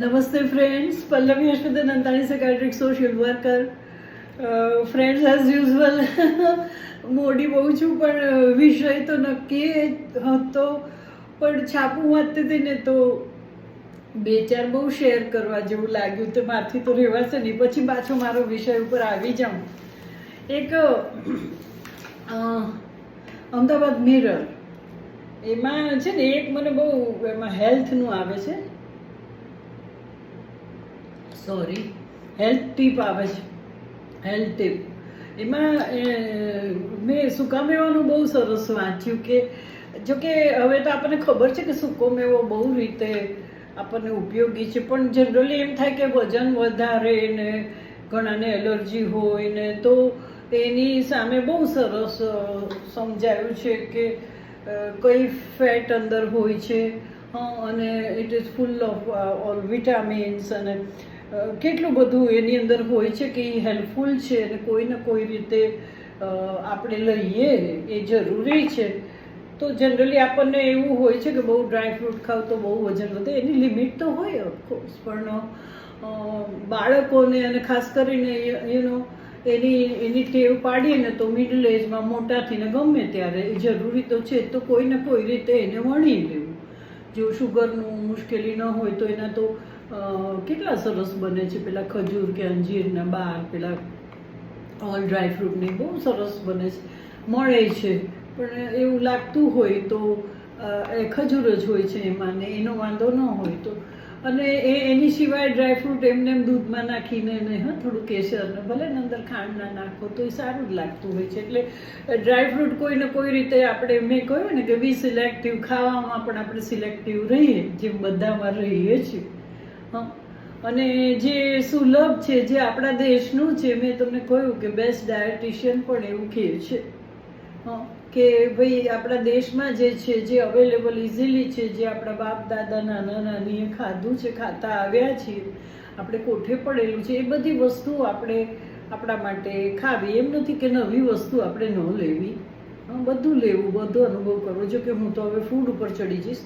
નમસ્તે friends Pallavi Harshvardhan Antani secretary social worker friends as usual મોડી બહુ છું પણ વિષય તો નક્કી હતો પણ છાપું વાંચતી હતી ને તો બે ચાર બહુ શેર કરવા જેવું લાગ્યું તો મારથી તો રહેવાશે નહીં. પછી પાછો મારો વિષય ઉપર આવી જાઉં. એક અમદાવાદ મિરર એમાં છે ને, એક મને બહુ એમાં હેલ્થનું આવે છે. સોરી હેલ્થ ટીપ આવે છે. હેલ્થ ટીપ એમાં મેં સૂકા મેવાનું બહુ સરસ વાંચ્યું કે જો કે હવે તો આપણને ખબર છે કે સૂકો મેવો બહુ રીતે આપણને ઉપયોગી છે, પણ જનરલી એમ થાય કે વજન વધારે ને ઘણાને એલર્જી હોય ને તો એની સામે બહુ સરસ સમજાયું છે કે કઈ ફેટ અંદર હોય છે. અને it is full of all vitamins અને કેટલું બધું એની અંદર હોય છે કે એ હેલ્પફુલ છે અને કોઈને કોઈ રીતે આપણે લઈએ એ જરૂરી છે. તો જનરલી આપણને એવું હોય છે કે બહુ ડ્રાય ફ્રૂટ ખાવ તો બહુ વજન વધે. એની લિમિટ તો હોય ઓફકોર્સ પણ બાળકોને અને ખાસ કરીને યુનો એની એની ટેવ પાડીએ ને તો મિડલ એજમાં મોટાથી ને ગમે ત્યારે એ જરૂરી તો છે. તો કોઈને કોઈ રીતે એને વણી લેવું. જો શુગરનું મુશ્કેલી ન હોય તો એના તો કેટલા સરસ બને છે? પેલા ખજૂર કે અંજીરના બાર, પેલા ઓલ ડ્રાય ફ્રૂટની બહુ સરસ બને છે. મળે છે. પણ એવું લાગતું હોય તો એ ખજૂર જ હોય છે એમાં ને એનો વાંધો ન હોય તો. અને એ, એની સિવાય ડ્રાયફ્રૂટ એમને એમ દૂધમાં નાખીને ને, હા, થોડું કેસરને ભલે ને અંદર ખાંડ ના નાખો તો એ સારું જ લાગતું હોય છે. એટલે ડ્રાયફ્રૂટ કોઈને કોઈ રીતે આપણે મેં કહ્યું ને કે બી સિલેક્ટિવ ખાવામાં પણ આપણે સિલેક્ટિવ રહીએ, જેમ બધામાં રહીએ છીએ. અને જે સુલભ છે, જે આપણા દેશનું છે, મેં તમને કહ્યું કે બેસ્ટ ડાયટિશિયન પણ એવું કહે છે. કે ભાઈ આપણા દેશમાં જે છે, જે અવેલેબલ ઇઝીલી છે, જે આપણા બાપ, દાદા, નાના, નાનીએ ખાધું છે, ખાતા આવ્યા છીએ, આપણે કોઠે પડેલું છે, એ બધી વસ્તુ આપણે આપણા માટે ખાવી. એમ નથી કે નવી વસ્તુ આપણે ન લેવી. બધું લેવું, બધો અનુભવ કરવો. જો કે હું તો હવે ફૂડ ઉપર ચડી જઈશ.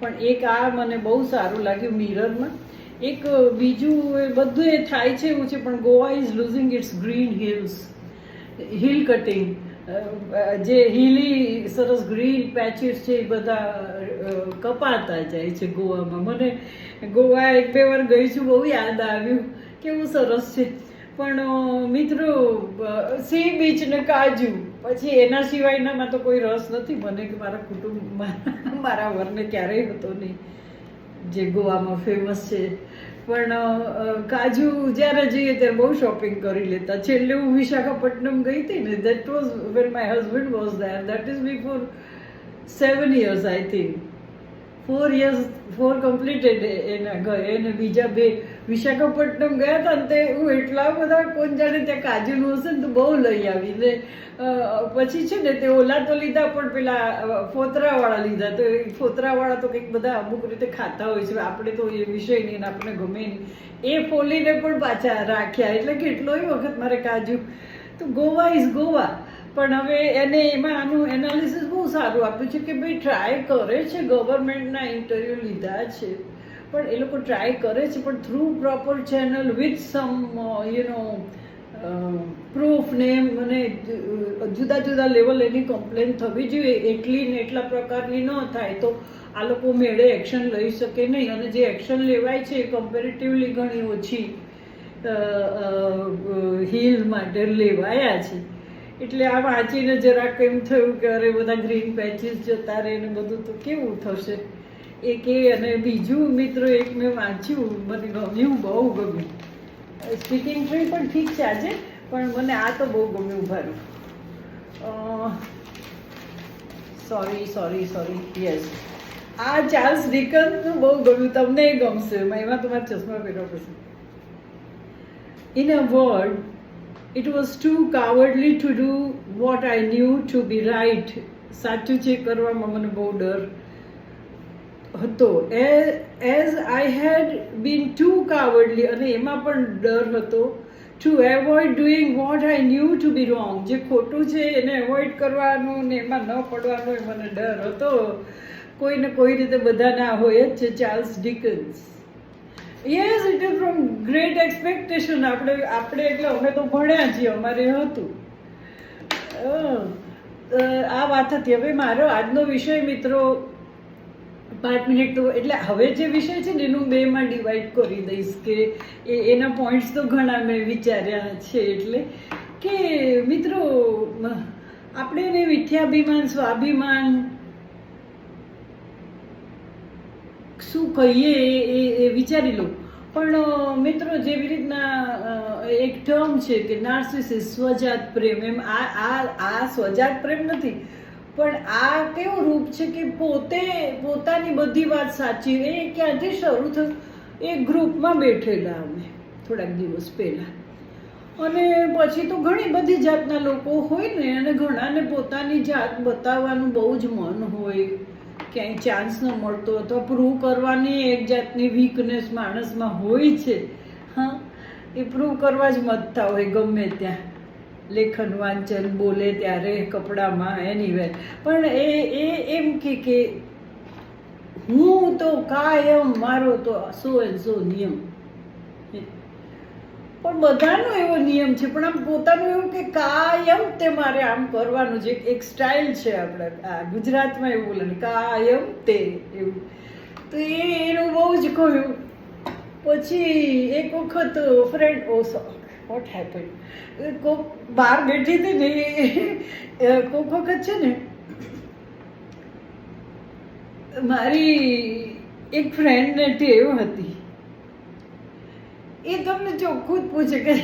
પણ એક આ મને બહુ સારું લાગ્યું મિરરમાં એક બીજું એ બધું એ થાય છે એવું છે, પણ Goa is losing its green hills hill cutting જે હિલી સરસ ગ્રીન પેચીસ છે, એ બધા કપાતા જાય છે ગોવામાં. મને ગોવા એક બે વાર ગઈ છું, બહુ યાદ આવ્યું. કેવું સરસ છે. પણ મિત્રો સી બીચ ને કાજુ, પછી એના સિવાયનામાં તો કોઈ રસ નથી. મને કે મારા કુટુંબમાં મારા વરને ક્યારેય હતો નહીં. જે ગોવામાં ફેમસ છે. પણ કાજુ જ્યારે જઈએ ત્યારે બહુ શોપિંગ કરી લેતા. છેલ્લે હું વિશાખાપટ્ટનમ ગઈ હતી ને that was when my husband was there that is before seven years I think four years four completed એના ઘરે અને બીજા બે. વિશાખાપટ્ટનમ ગયા હતા ને તે હું એટલા બધા કોણ જાણે ત્યાં કાજુનું હશે ને તો બહુ લઈ આવી ને પછી છે ને તે ઓલા તો લીધા પણ પેલા ફોતરાવાળા લીધા. તો એ ફોતરાવાળા તો કંઈક બધા અમુક રીતે ખાતા હોય છે. આપણે તો એ વિષય નહીં આપણે ગમે નહીં. એ ફોલીને પણ પાછા રાખ્યા. એટલે કેટલોય વખત મારે કાજુ. તો ગોવા ઇઝ ગોવા. પણ હવે એને એમાં આનું એનાલિસિસ બહુ સારું આપ્યું છે કે ભાઈ ટ્રાય કરે છે ગવર્મેન્ટના ઇન્ટરવ્યૂ લીધા છે. પણ એ લોકો ટ્રાય કરે છે, પણ through proper channel with some you know proof ને મને જુદા જુદા લેવલ એની કમ્પ્લેન થવી જોઈએ, એટલી ને એટલા પ્રકારની ન થાય તો આ લોકો મેળે એક્શન લઈ શકે નહીં. અને જે એક્શન લેવાય છે એ કમ્પેરેટિવલી ઘણી ઓછી હિલ માટે લેવાયા છે. એટલે આ વાંચીને જરાક એમ થયું કે અરે બધા ગ્રીન પેચીસ જતા રહે ને બધું તો કેવું થશે? એક એ અને બીજું મિત્રો એક મેં વાંચ્યું મને ગમ્યું બહુ ગમ્યું. સ્પીકિંગ ટ્રી પણ ઠીક છે આજે પણ મને આ તો બહુ ગમ્યું ભારું. સોરી સોરી સોરી યસ આ ચાર્લ્સ ડિકન્સનું બહુ ગમ્યું તમને ગમશે એમાં તમારે ચશ્મા પહેરવા પડશે. In a word, it was too cowardly to do what I knew to be right. સાચું છે કરવામાં મને બહુ ડર હતો. As I head bin two કાવર્ડલી અને એમાં પણ ડર હતો to avoid doing what I knew to be wrong જે ખોટું છે એને એવોઇડ કરવાનું ને એમાં ન પડવાનો એ મને ડર હતો. કોઈને કોઈ રીતે બધાના હોય જ છે, Charles Dickens. Yes it from great expectation આપણે આપણે એટલે અમે તો ભણ્યા છીએ, અમારે હતું. આ વાત હતી. હવે મારો આજનો વિષય મિત્રો, પાંચ મિનિટ તો એટલે હવે જે વિષય છે ને, એનું બેમાં ડિવાઈડ કરી દઈશ કે એ, એના પોઈન્ટ્સ તો ઘણા મેં વિચાર્યા છે એટલે કે મિત્રો, આપણે એને મિથ્યાભિમાન સ્વાભિમાન શું કહીએ એ વિચારી લો. પણ મિત્રો, જેવી રીતના એક ટર્મ છે કે નાર્સિસિસ સ્વજાત પ્રેમ, એમ આ આ આ સ્વજાત પ્રેમ નથી, પણ આ કેવું રૂપ છે કે પોતે, પોતાની બધી વાત સાચી એ ક્યાંથી શરૂ થયું? એ ગ્રુપમાં બેઠેલા અમે, થોડાક દિવસ પહેલાં. અને પછી તો ઘણી બધી જાતના લોકો હોય ને, અને ઘણાને પોતાની જાત બતાવવાનું બહુ જ મન હોય. ક્યાંય ચાન્સ ન મળતો અથવા પ્રૂવ કરવાની એક જાતની વીકનેસ માણસમાં હોય છે. હા, એ પ્રૂવ કરવા જ મતતા હોય ગમે ત્યાં. લેખન વાંચન, બોલે ત્યારે કપડામાં એની પણ એ એ એમ કે કે હું તો કાયમ મારો તો સો એન્ડ સો નિયમ પણ બધાનો એવો નિયમ છે, પણ આમ પોતાનું એવું કે કાયમ તે મારે આમ કરવાનું છે. એક સ્ટાઇલ છે આપણે, આ ગુજરાતમાં એવું બોલે કાયમ તે એવું. તો એ, એનું બહુ જ કહ્યું પછી એક વખત ફ્રેન્ડ ઓ વોટ હેપન કોક બહાર બેઠી હતી ને કોક વખત છે ને, મારી એક ફ્રેન્ડને ટેવ હતી. એ તમને ચોખ્ખું જ પૂછે કે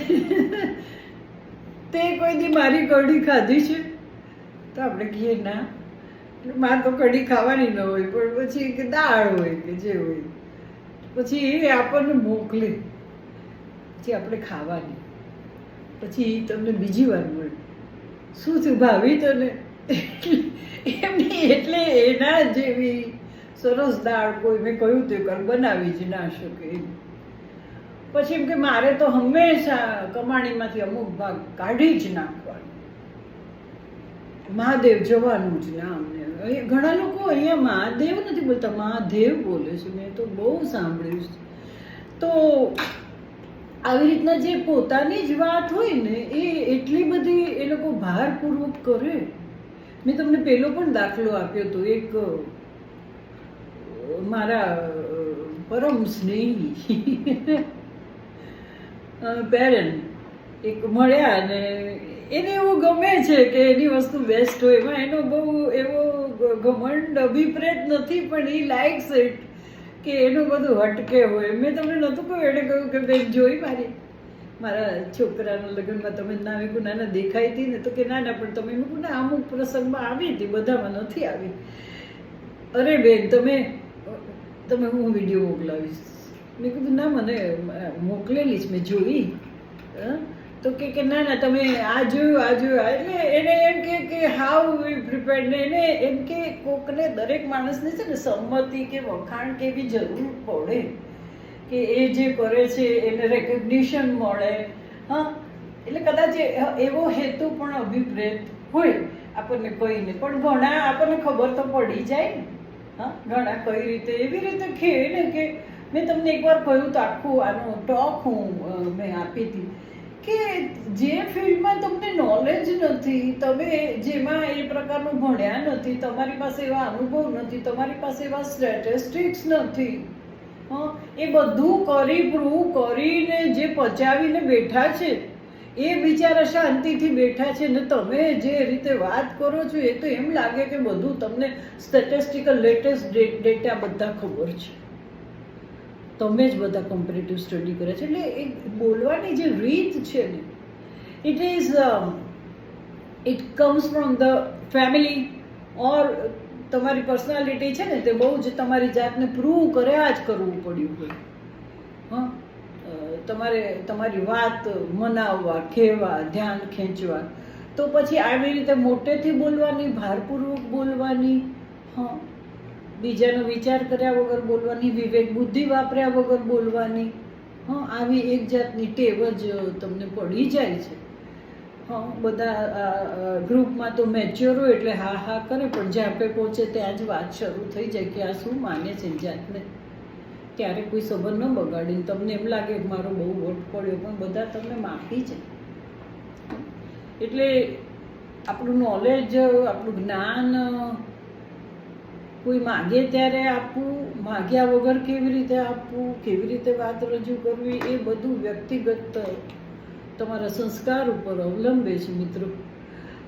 તે કોઈ દી મારી કઢી ખાધી છે? તો આપણે કહીએ ના. મારે તો કઢી ખાવાની ન હોય, પણ પછી કે દાળ હોય કે જે હોય. પછી એ આપણને મોકલે પછી આપણે ખાવાની. પછી તમને બીજી વાર મળે. શું થયું ભાવી તને? એમની એટલે એના જેવી સરસ દાળ કોઈ મેં કહ્યું તે કર, બનાવી જ ના શકે એમ. પછી એમ કે મારે તો હંમેશા કમાણીમાંથી અમુક ભાગ કાઢી જ નાખવાનો. મહાદેવ જવાનું જ ના અમને ઘણા લોકો અહીંયા મહાદેવ નથી બોલતા, મહાદેવ બોલે છે. મેં તો બહુ સાંભળ્યું છે. તો આવી રીતના જે પોતાની જ વાત હોય ને, એ એટલી બધી એ લોકો ભારપૂર્વક કરે. મેં તમને પેલો પણ દાખલો આપ્યો હતો એક મારા પરમ સ્નેહી. પેરેન્ટ એક મળ્યા અને એને એવું ગમે છે કે એની વસ્તુ બેસ્ટ હોય. એમાં એનો બહુ એવો ઘમંડ અભિપ્રેત નથી, પણ એ લાઇક્સ ઇટ કે એનું બધું હટકે હોય. મેં તમને નહોતું કહ્યું, એણે કહ્યું કે બેન, જોઈ મારી. મારા છોકરાના લગ્નમાં તમે ના નાવી ગુનાના દેખાઈ હતી ને તો કે ના ના, પણ તમે મૂકું ના, અમુક પ્રસંગમાં આવી હતી, બધામાં નથી આવી. અરે બેન, તમે તમે હું વીડિયો મોકલાવીશ? મેં કીધું, ના, મને મોકલેલી જ મેં જોઈ? તો કે કે, ના ના, તમે આ જોયું આ જોયું. એટલે એને એમ કે કે હાઉ વી પ્રિપેર્ડ ને એને એમ કે, કોકને દરેક માણસને છે ને સંમતિ કે વખાણ કે એવી જરૂર પડે કે એ જે કરે છે એને રેકગ્નિશન મળે. હા? એટલે કદાચ એવો હેતુ પણ અભિપ્રેત હોય. આપણને કહીને પણ ઘણા આપણને ખબર તો પડી જાય. ને હા? ઘણા કઈ રીતે, એવી રીતે કહે ને કે મેં તમને એકવાર કહ્યું તો આખું આનો ટોક હું મેં આપી હતી કે જે ફિલ્ડમાં તમને નોલેજ નથી, તમે જેમાં એ પ્રકારનું ભણ્યા નથી, તમારી પાસે એવા અનુભવ નથી, તમારી પાસે એવા સ્ટેટિસ્ટિક્સ નથી એ બધું કરી પ્રૂવ કરીને જે પચાવીને બેઠા છે, એ બિચારા શાંતિથી બેઠા છે ને તમે જે રીતે વાત કરો છો, એ તો એમ લાગે કે બધું તમને સ્ટેટિસ્ટિકલ લેટેસ્ટ ડેટા બધા ખબર છે. તમે જ બધા કોમ્પિટેટિવ સ્ટડી કરે છે. એટલે એ બોલવાની જે રીત છે ને it is it comes from the family or તમારી પર્સનાલિટી છે ને, તે બહુ જ તમારી જાતને પ્રૂવ કર્યા જ કરવું પડ્યું હં તમારે તમારી વાત મનાવવા, કહેવા, ધ્યાન ખેંચવા. તો પછી આવી રીતે મોટેથી બોલવાની, ભારપૂર્વક બોલવાની, હં બીજાનો વિચાર કર્યા વગર બોલવાની, વિવેક બુદ્ધિ વાપર્યા વગર બોલવાની. હં, આવી એક જાતની ટેવ જ તમને પડી જાય છે. હં, બધા ગ્રુપમાં તો મેચ્યોર હોય એટલે હા હા કરે, પણ જ્યાં પે પહોંચે ત્યાં જ વાત શરૂ થઈ જાય કે આ શું માને છે જાતને. ત્યારે કોઈ સંબંધ ન બગાડીને, તમને એમ લાગે કે મારો બહુ વોટ પડ્યો, પણ બધા તમને માફી છે. એટલે આપણું નોલેજ આપણું જ્ઞાન કોઈ માગે ત્યારે આપવું, માગ્યા વગર કેવી રીતે આપવું, કેવી રીતે વાત રજૂ કરવી, એ બધું વ્યક્તિગત તમારા સંસ્કાર ઉપર અવલંબે છે મિત્રો.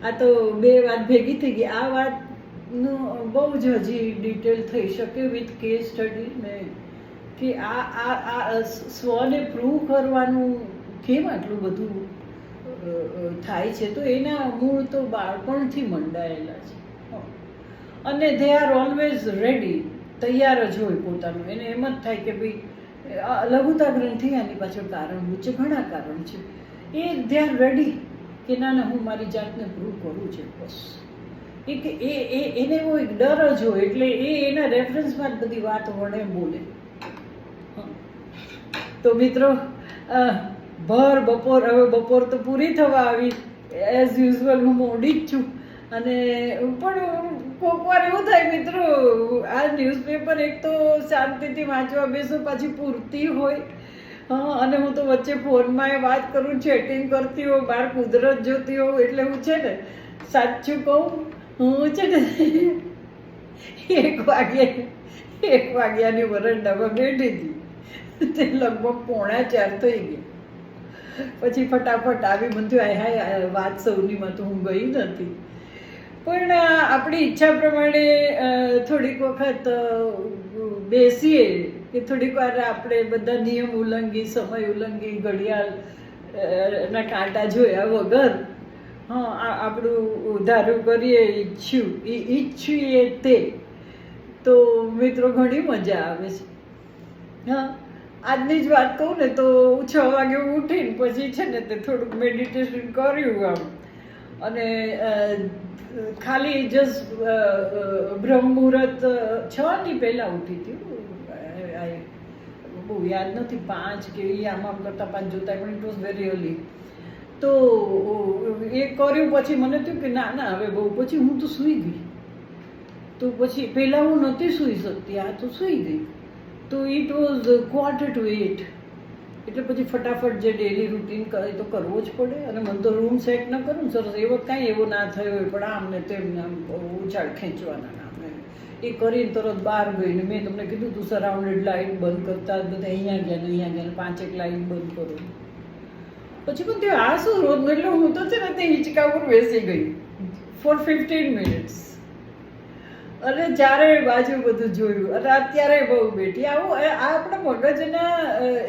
આ તો બે વાત ભેગી થઈ ગઈ. આ વાતનું બહુ જ હજી ડિટેલ થઈ શકે વિથ કેસ સ્ટડી ને કે આ આ આ સ્વને પ્રૂવ કરવાનું કેમ આટલું બધું થાય છે? તો એના મૂળ તો બાળપણથી મંડાયેલા છે. હં. અને દે આર ઓલવેઝ રેડી તૈયાર જ હોય પોતાનું. એને એમ જ થાય કે ભાઈ લઘુતા ગ્રંથિ આની પાછળ કારણ છે, ઘણા કારણ છે. એ દે આર રેડી કે ના ના, હું મારી જાતને પ્રૂવ કરું છે, બસ. એ એ એ, એને એવો એક ડર જ હોય, એટલે એ એના રેફરન્સમાં જ બધી વાત વડે બોલે. તો મિત્રો ભર બપોર, હવે બપોર તો પૂરી થવા આવી. એઝ યુઝ્યુઅલ હું મોડી જ છું. અને પણ કોક વાર એવું થાય મિત્રો, આ ન્યૂઝપેપર એક તો શાંતિથી વાંચવા બેસો, પાછી પૂરતી હોય. હા, અને હું તો વચ્ચે ફોનમાં એ વાત કરું ચેટિંગ કરતી હોઉં, બહાર કુદરત જોતી હોઉં, એટલે હું છે ને સાચું કહું, હું છે ને એક વાગે, એક વાગ્યાની વરંડામાં બેઠી હતી. તે લગભગ પોણા ચાર થઈ ગઈ પછી ફટાફટ આવી બધું હાય હાય વાત સૌનીમાં તો હું ગઈ નથી. પણ આપણી ઈચ્છા પ્રમાણે થોડીક વખત બેસીએ કે થોડીક વાર આપણે બધા નિયમ ઉલ્લંઘી, સમય ઉલ્લંઘી, ઘડિયાળ ના કાંટા જોયા વગર, હા આપણું ધારું કરીએ ઈચ્છ્યું. એ ઈચ્છીએ તે, તો મિત્રો ઘણી મજા આવે છે. હા, આજની જ વાત કહું ને તો છ વાગે ઉઠીને પછી છે ને તે થોડુંક મેડિટેશન કર્યું આમ. અને ખાલી જસ્ટ બ્રહ્મ મુહૂર્ત છ ની પહેલા ઉઠી હતી. બહુ યાદ નથી, પાંચ કે આમ આમ કરતાં પાંચ જોતા પણ ઇટ વોઝ વેરી અર્લી તો એ કર્યું પછી મને થયું કે ના ના, હવે બહુ, પછી હું તો સૂઈ ગઈ. તો પછી પહેલાં હું નહોતી સૂઈ શકતી, આ તો સૂઈ ગઈ. તો it was quarter to eight એટલે પછી ફટાફટ જે ડેલી રૂટીન કરે તો કરવો જ પડે. અને મને તો રૂમ સેટ ન કરું સરસ. એવો કાંઈ એવો ના થયો હોય, પણ આમ ને તેમ ને આમ ઉછાળ ખેંચવાના નામે એ કરીને તરત બહાર ગઈને મેં તમને કીધું તું સરાઉન્ડેડ લાઇટ બંધ કરતા બધા અહીંયા ગયા ને અહીંયા ગયા પાંચેક લાઇટ બંધ કરો. પછી પણ તે આ શું રોજ એટલે હું તો છે ને તે હિંચકા ઉપર બેસી ગઈ. ફોર ફિફ્ટીન મિનિટ્સ અને ચારે બાજુ બધું જોયું, અને અત્યારે બહુ બેઠી. આવું આ આપણા મગજના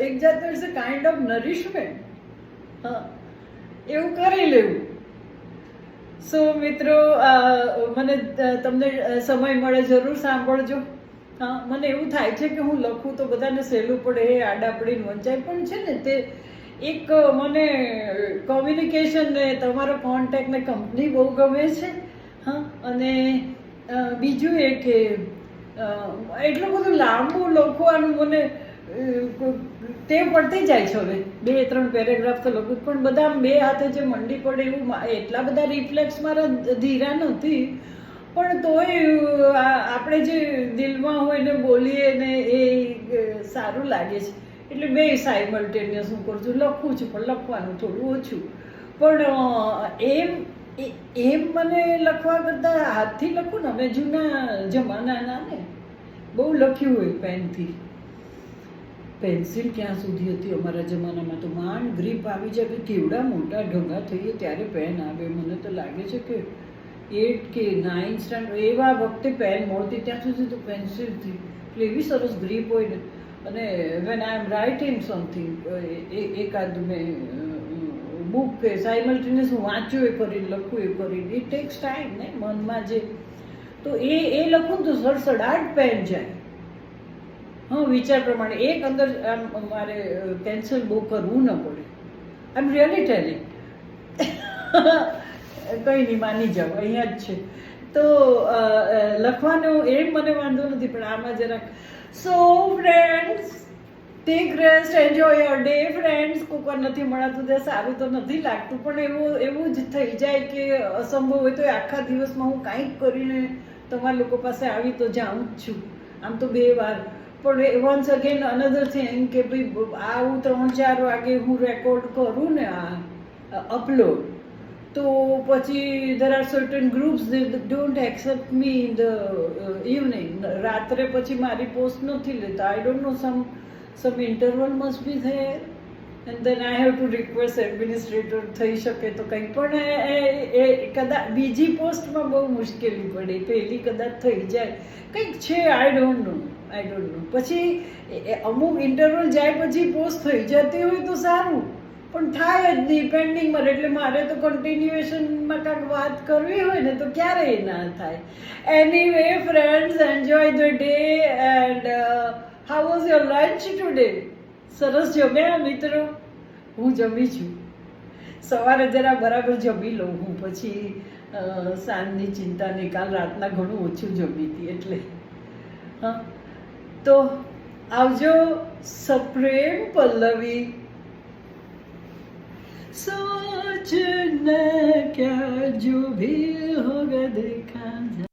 એક જાતનું ઇટ્સ કાઇન્ડ ઓફ નરિશમેન્ટ હા, એવું કરી લેવું. સો મિત્રો મને તમને સમય મળે જરૂર સાંભળજો. હા, મને એવું થાય છે કે હું લખું તો બધાને સહેલું પડે, એ આડાપડીને વંચાય. પણ છે ને, તે એક મને કોમ્યુનિકેશન ને, તમારો કોન્ટેક્ટ ને કંપની બહુ ગમે છે. હા, અને બીજું એ કે એટલું બધું લાંબુ લખવાનું મને તે પડતી જાય છે હવે. બે, ત્રણ પેરેગ્રાફ તો લખું પણ બધા બે હાથે જે મંડી પડે એવું એટલા બધા રિફ્લેક્સ મારા ધીરા નથી. પણ તોય આપણે જે દિલમાં હોય ને બોલીએ ને એ સારું લાગે છે. એટલે બે સાયમલ્ટેનિયસ હું કરું છું. લખું છું, પણ લખવાનું થોડું ઓછું. પણ એમ એમ મને લખવા કરતાં હાથથી લખું ને, અમે જૂના જમાનાના ને, બહુ લખ્યું હોય પેનથી. પેન્સિલ ક્યાં સુધી હતી અમારા જમાનામાં? તો માંડ ગ્રીપ આવી જાય કે કેવડા મોટા ઢગા થઈએ ત્યારે પેન આવે. મને તો લાગે છે કે એટ કે નાઇન સ્ટાન્ડર્ડ એવા વખતે પેન મળતી ત્યાં સુધી તો પેન્સિલથી એટલે એવી સરસ ગ્રીપ હોય ને. અને when I am writing something એકાદ મેં બુક કે સાયમલ્ટેનિયસ હું વાંચું એ કરીને લખું એ કરીને ઇટ ટેક્સ ટાઈમ ને મનમાં જે તો એ એ લખું તો સડસડાટ પેન જાય. હા, વિચાર પ્રમાણે એક અંદર આમ મારે કેન્સલ બહુ કરવું ન પડે. આઈ રિયલી ટેલિંગ કંઈ નહીં, માની જાઓ, અહીંયા જ છે. તો લખવાનો એમ મને વાંધો નથી, પણ આમાં જરાક. So friends take rest enjoy your day friends cooker નથી મળાતું તે સારું તો નથી લાગતું, પણ એવું એવું જ થઈ જાય કે અસંભવ હોય તો આખા દિવસમાં હું કાંઈક કરીને તમારા લોકો પાસે આવી તો જાઉં જ છું. આમ તો બે વાર. પણ વન્સ અગેન અનધર થિંગ કે ભાઈ, આવું ત્રણ ચાર વાગે હું રેકોર્ડ કરું ને આ અપલોડ તો પછી there are certain groups they don't accept me in the evening રાત્રે પછી મારી પોસ્ટ નથી લેતા. I don't know some some interval must be there and then I have to request administrator થઈ શકે તો કંઈ. પણ એ- કદાચ બીજી પોસ્ટમાં બહુ મુશ્કેલી પડે. પહેલી કદાચ થઈ જાય. કંઈક છે આઈ ડોન્ટ નો આઈ ડોન્ટ નો પછી અમુક ઇન્ટરવલ જાય પછી પોસ્ટ થઈ જતી હોય તો સારું. પણ થાય જ નહીં. પેન્ડિંગમાં મળે એટલે મારે તો કન્ટિન્યુએશનમાં કાંઈક વાત કરવી હોય ને તો ક્યારેય ના થાય. Anyway friends enjoy the day and how was your lunch today સરસ જમ્યા મિત્રો હું જમી છું સવારે જરા બરાબર જમી લઉં હું પછી અ, સાંજની ચિંતા નહીં કાલ રાતના ઘણું ઓછું જમી હતી એટલે હા તો આવજો સપ્રેમ પલ્લવી सोचना क्या जो भी